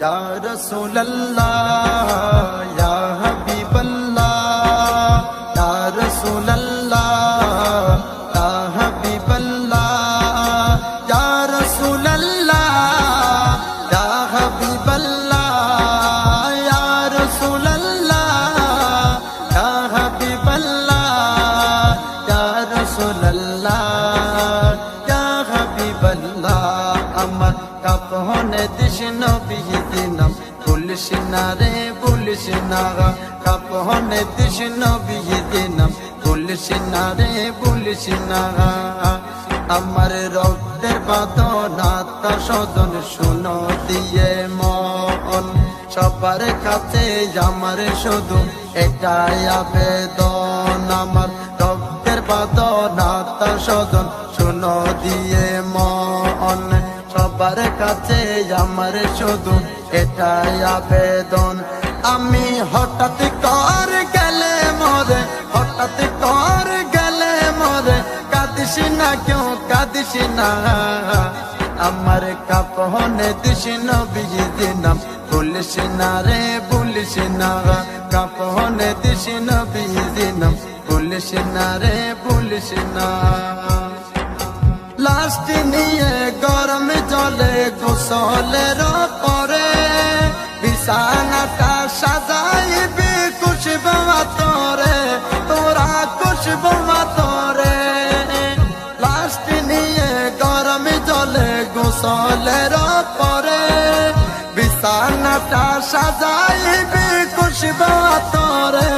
ইয়া রাসূলুল্লাহ ইয়া হাবিবাল্লাহ কাপনে দিশ নবী দিনাম পুলিশ না রে পুলিশ না কাপনে দিশ নবী দিনাম পুলিশ না রে পুলিশ না আমার রক্তের বাদনা তা সদন শুনো দিয়ে মন সবার কাছে আমার শুধু এটাই আবেদন আমার রক্তের বাদনা তা সদন শুনো দিয়ে মন সবার কাছে আমার শুধু এটাই আবেদন। আমি হঠাৎ কর গেলে মরে, হঠাৎ কর গেলে মরে, কাঁদিস না কেউ, কাঁদিস না। আমার কাপনে দিস নবী দিনাম পুলিশ না রে পুলিশ না। কাপনে দিস নবী দিনাম পুলিশ না রে পুলিশ না। লাস্ট নিয়ে জলে গোসলের পরে বিছানাটা সাজাইবি খুশবু তোরে তোরা খুশবু তোরে লাস্ট নিয়ে গরম জলে গোসলের পরে বিছানাটা সাজাইবি খুশবু তোরে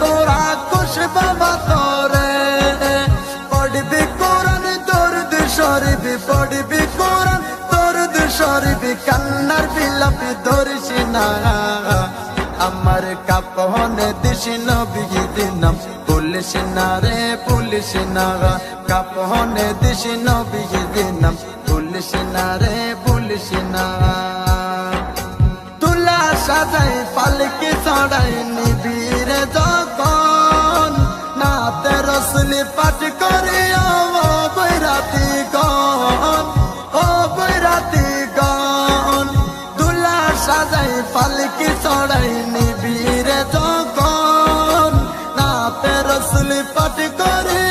তোরা খুশবু তোরে পড়বি কোরআন, দর্দ শরীফ, পড়বি শরীফ কান্নার বিলাপি ধরিস না। আমার কাপনে দিস নবী দিনম পুলিশ না রে, পুলিশ না। কাপনে দিস নবী দিনম পুলিশ না রে, পুলিশ না। নাতে রসলি পাঠ করে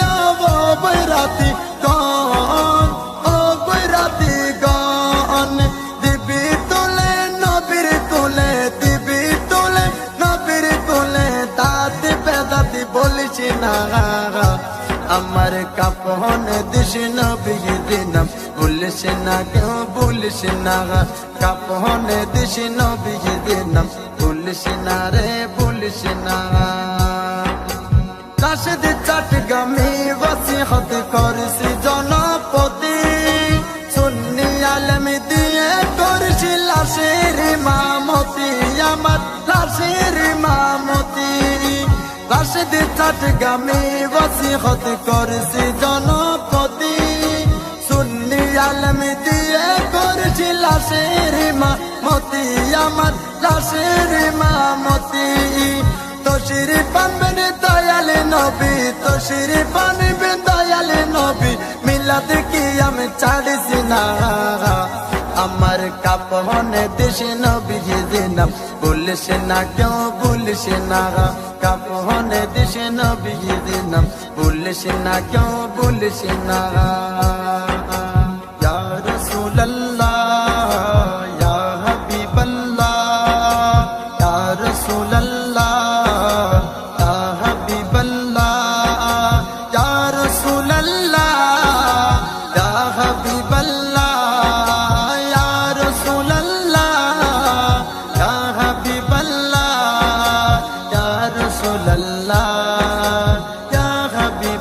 ও বৈরাতি গন। ও তোলে, নবীর নবীর না। আমার কাপনে দিস নবী দিনাম না কেউ, বলিস না। কাপনে দিস নবী দিনাম না রে, বলিস না। রাশেদ চাটগামি ওয়াসিহত করিস জনপতি সুন্নি আলম দিয়ে করিস লাশের মামতি আমার লাশের মামতি রাশেদ চাটগামি ওয়াসিহত করিস জনপতি সুন্নি আলম দিয়ে করিস লাশের মামতি আমার লাশের মামতি তোশির পানবেন দয়াল নবী তোশির পানবেন দয়াল নবী। মিলাদ কি আমি ছাড়িস না আমার কাপনে দেশ নবী দিনাম বলিস না কেউ, বলিস না কাপনে দেশ নবী দিনাম বলিস না কেউ, বলিস না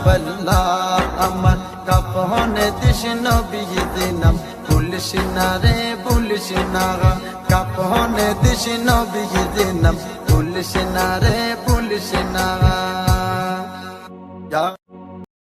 হাবিবাল্লাহ আমার কাপনে দিস নবী দিনাম পুলিশ না রে পুলিশ না কাপনে দিস নবী দিনাম পুলিশ না রে পুলিশ না